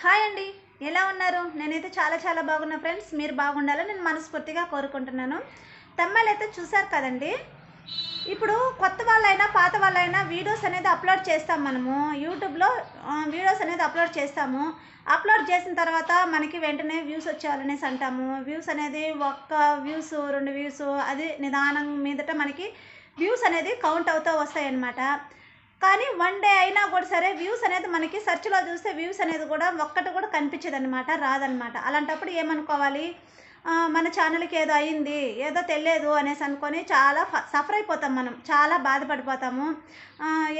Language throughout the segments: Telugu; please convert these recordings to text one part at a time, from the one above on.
హాయ్ అండి. ఎలా ఉన్నారు? నేనైతే చాలా చాలా బాగున్నా ఫ్రెండ్స్. మీరు బాగుండాలని నేను మనస్ఫూర్తిగా కోరుకుంటున్నాను. తమ్మాయిలు అయితే చూసారు కదండి? ఇప్పుడు కొత్త వాళ్ళైనా పాత వాళ్ళైనా వీడియోస్ అనేది అప్లోడ్ చేస్తాం మనము. యూట్యూబ్లో వీడియోస్ అనేది అప్లోడ్ చేస్తాము. అప్లోడ్ చేసిన తర్వాత మనకి వెంటనే వ్యూస్ వచ్చేయాలనేసి అంటాము. వ్యూస్ అనేది ఒక్క వ్యూస్ రెండు వ్యూస్ అది నిదానం మీదట మనకి వ్యూస్ అనేది కౌంట్ అవుతూ వస్తాయి అన్నమాట కానీ వన్ డే అయినా కూడా సరే వ్యూస్ అనేది మనకి సెర్చ్లో చూస్తే వ్యూస్ అనేది కూడా ఒక్కటి కూడా కనిపించదు అనమాట రాదనమాట అలాంటప్పుడు ఏమనుకోవాలి? మన ఛానల్కి ఏదో అయింది ఏదో తెలియదు అనేసి అనుకొని చాలా సఫర్ అయిపోతాం మనం. చాలా బాధపడిపోతాము.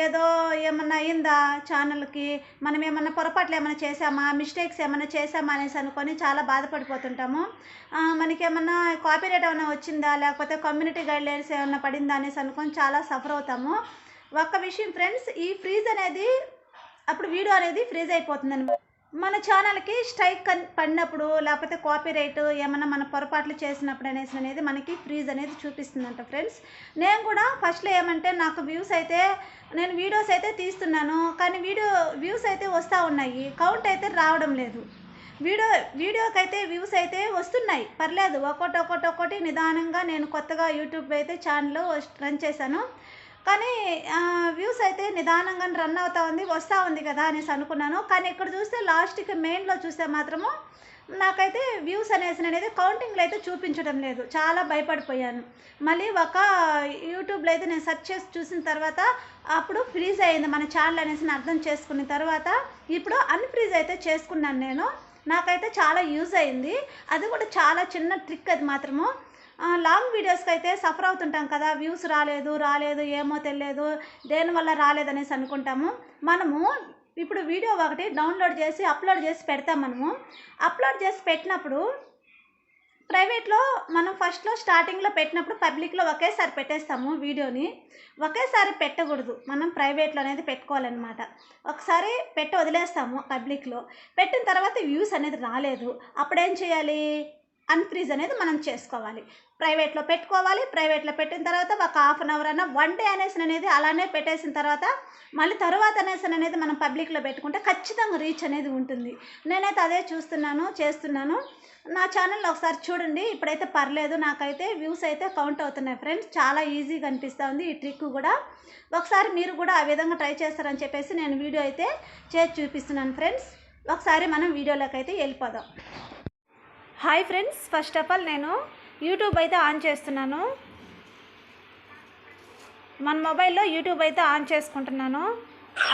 ఏదో ఏమన్నా అయిందా ఛానల్కి మనం ఏమన్నా పొరపాట్లు ఏమైనా చేసామా మిస్టేక్స్ ఏమైనా చేసామా అనేసి అనుకొని చాలా బాధపడిపోతుంటాము. మనకేమన్నా మనకి ఏమన్నా ఏమైనా వచ్చిందా? లేకపోతే కమ్యూనిటీ గైడ్లైన్స్ ఏమైనా పడిందా అనేసి అనుకొని చాలా సఫర్ అవుతాము. ఒక్క విషయం ఫ్రెండ్స్ ఈ ఫ్రీజ్ అనేది అప్పుడు వీడియో అనేది ఫ్రీజ్ అయిపోతుంది మన ఛానల్కి స్ట్రైక్ కన్ పడినప్పుడు లేకపోతే కాపీ రైట్ ఏమన్నా మన పొరపాట్లు చేసినప్పుడు అనేసి అనేది మనకి ఫ్రీజ్ అనేది చూపిస్తుందంట ఫ్రెండ్స్. నేను కూడా ఫస్ట్లో ఏమంటే నాకు వ్యూస్ అయితే నేను వీడియోస్ అయితే తీస్తున్నాను కానీ వీడియో వ్యూస్ అయితే వస్తూ ఉన్నాయి. కౌంట్ అయితే రావడం లేదు. వీడియో వీడియోకి అయితే వ్యూస్ అయితే వస్తున్నాయి. పర్లేదు ఒక్కొక్కటి ఒక్కొక్కటి ఒక్కొక్కటి నిదానంగా నేను కొత్తగా యూట్యూబ్ అయితే ఛానల్ రన్ చేశాను. కానీ వ్యూస్ అయితే నిదానంగా రన్ అవుతా ఉంది వస్తూ ఉంది కదా అనేసి అనుకున్నాను. కానీ ఇక్కడ చూస్తే లాస్ట్కి మెయిన్లో చూస్తే మాత్రము నాకైతే వ్యూస్ అనేసి అనేది కౌంటింగ్లో అయితే చూపించడం లేదు. చాలా భయపడిపోయాను. మళ్ళీ ఒక యూట్యూబ్లో అయితే నేను సెర్చ్ చేసి చూసిన తర్వాత అప్పుడు ఫ్రీజ్ అయింది మన ఛానల్ అనేసి నేను అర్థం చేసుకున్న తర్వాత ఇప్పుడు అన్ఫ్రీజ్ అయితే చేసుకున్నాను నేను. నాకైతే చాలా యూజ్ అయింది. అది కూడా చాలా చిన్న ట్రిక్ అది మాత్రము. లాంగ్ వీడియోస్కి అయితే సఫర్ అవుతుంటాం కదా. వ్యూస్ రాలేదు రాలేదు ఏమో తెలియదు. దేనివల్ల రాలేదనేసి అనుకుంటాము. మనము ఇప్పుడు వీడియో ఒకటి డౌన్లోడ్ చేసి అప్లోడ్ చేసి పెడతాం మనము. అప్లోడ్ చేసి పెట్టినప్పుడు ప్రైవేట్లో మనం ఫస్ట్లో స్టార్టింగ్లో పెట్టినప్పుడు పబ్లిక్లో ఒకేసారి పెట్టేస్తాము వీడియోని ఒకేసారి పెట్టకూడదు. మనం ప్రైవేట్లో అనేది పెట్టుకోవాలన్నమాట. ఒకసారి పెట్టి వదిలేస్తాము పబ్లిక్లో పెట్టిన తర్వాత వ్యూస్ అనేది రాలేదు. అప్పుడేం చేయాలి? అన్ఫ్రీజ్ అనేది మనం చేసుకోవాలి. ప్రైవేట్లో పెట్టుకోవాలి ప్రైవేట్లో పెట్టిన తర్వాత ఒక హాఫ్ అన్ అవర్ అన్న వన్ డే అనేసి అనేది అలానే పెట్టేసిన తర్వాత మళ్ళీ తర్వాత అనేసి అనేది మనం పబ్లిక్లో పెట్టుకుంటే ఖచ్చితంగా రీచ్ అనేది ఉంటుంది. నేనైతే అదే చూస్తున్నాను చేస్తున్నాను. నా ఛానల్లో ఒకసారి చూడండి. ఇప్పుడైతే పర్లేదు నాకైతే వ్యూస్ అయితే కౌంట్ అవుతున్నాయి ఫ్రెండ్స్ చాలా ఈజీగా అనిపిస్తూ ఉంది ఈ ట్రిక్ కూడా. ఒకసారి మీరు కూడా ఆ విధంగా ట్రై చేస్తారని చెప్పేసి నేను వీడియో అయితే చేసి చూపిస్తున్నాను ఫ్రెండ్స్ ఒకసారి మనం వీడియోలోకి అయితే వెళ్ళిపోదాం. Hi friends first of all నేను యూట్యూబ్ అయితే ఆన్ చేస్తున్నాను. మన మొబైల్లో యూట్యూబ్ అయితే ఆన్ చేసుకుంటున్నాను.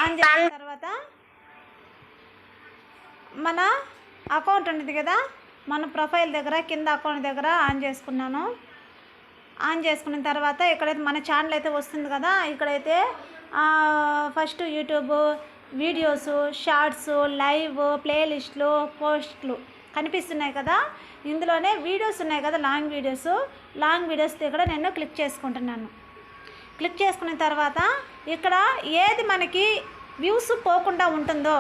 ఆన్ చేసిన తర్వాత మన అకౌంట్ ఉంటుంది కదా మన ప్రొఫైల్ దగ్గర కింద అకౌంట్ దగ్గర ఆన్ చేసుకున్నాను. ఆన్ చేసుకున్న తర్వాత ఇక్కడైతే మన ఛానల్ అయితే వస్తుంది కదా ఇక్కడైతే first YouTube videos shorts live ప్లేలిస్ట్లు పోస్ట్లు కనిపిస్తున్నాయి కదా? ఇందులోనే వీడియోస్ ఉన్నాయి కదా లాంగ్ వీడియోస్ లాంగ్ వీడియోస్ కూడా నేను క్లిక్ చేసుకుంటున్నాను. క్లిక్ చేసుకున్న తర్వాత ఇక్కడ ఏది మనకి వ్యూస్ పోకుండా ఉంటుందో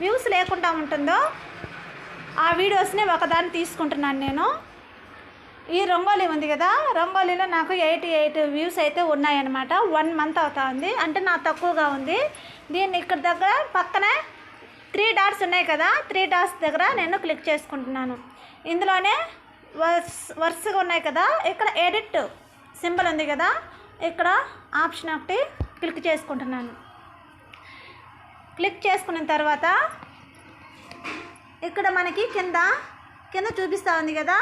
వ్యూస్ లేకుండా ఉంటుందో ఆ వీడియోస్ని ఒకదాన్ని తీసుకుంటున్నాను నేను. ఈ రంగోలీ ఉంది కదా రంగోలీలో నాకు ఎయిటీ ఎయిట్ వ్యూస్ అయితే ఉన్నాయన్నమాట. వన్ మంత్ అవుతా ఉంది. అంటే నాకు తక్కువగా ఉంది. దీన్ని ఇక్కడ దగ్గర పక్కనే త్రీ డాట్స్ ఉన్నాయి కదా త్రీ డాట్స్ దగ్గర నేను క్లిక్ చేసుకుంటున్నాను. ఇందులోనే వర్స్ వరుసగా ఉన్నాయి కదా ఇక్కడ ఎడిట్ సింబల్ ఉంది కదా ఇక్కడ ఆప్షన్ ఒకటి క్లిక్ చేసుకుంటున్నాను. క్లిక్ చేసుకున్న తర్వాత ఇక్కడ మనకి కింద కింద చూపిస్తూ ఉంది కదా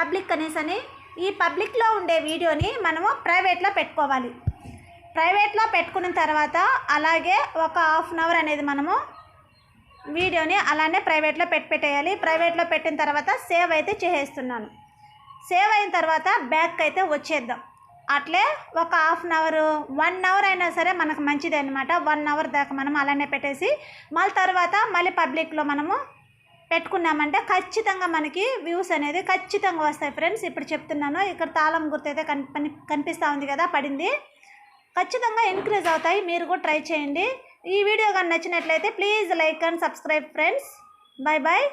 పబ్లిక్ అనేసి అని. ఈ పబ్లిక్లో ఉండే వీడియోని మనము ప్రైవేట్లో పెట్టుకోవాలి. ప్రైవేట్లో పెట్టుకున్న తర్వాత అలాగే ఒక హాఫ్ అన్ అవర్ అనేది మనము వీడియోని అలానే ప్రైవేట్లో పెట్టి పెట్టేయాలి. ప్రైవేట్లో పెట్టిన తర్వాత సేవ్ అయితే చేసేస్తున్నాను. సేవ్ అయిన తర్వాత బ్యాక్ అయితే వచ్చేద్దాం. అట్లే ఒక half an hour one hour అయినా సరే మనకు మంచిది అనమాట వన్ అవర్ దాకా మనం అలానే పెట్టేసి మళ్ళీ తర్వాత మళ్ళీ పబ్లిక్లో మనము పెట్టుకున్నామంటే ఖచ్చితంగా మనకి వ్యూస్ అనేది ఖచ్చితంగా వస్తాయి ఫ్రెండ్స్. ఇప్పుడు చెప్తున్నాను ఇక్కడ తాళం గుర్తైతే కనిపి కనిపిస్తూ ఉంది కదా పడింది. ఖచ్చితంగా ఇంక్రీజ్ అవుతాయి. మీరు కూడా ట్రై చేయండి. ఈ వీడియో కానీ నచ్చినట్లయితే please like and subscribe friends. Bye bye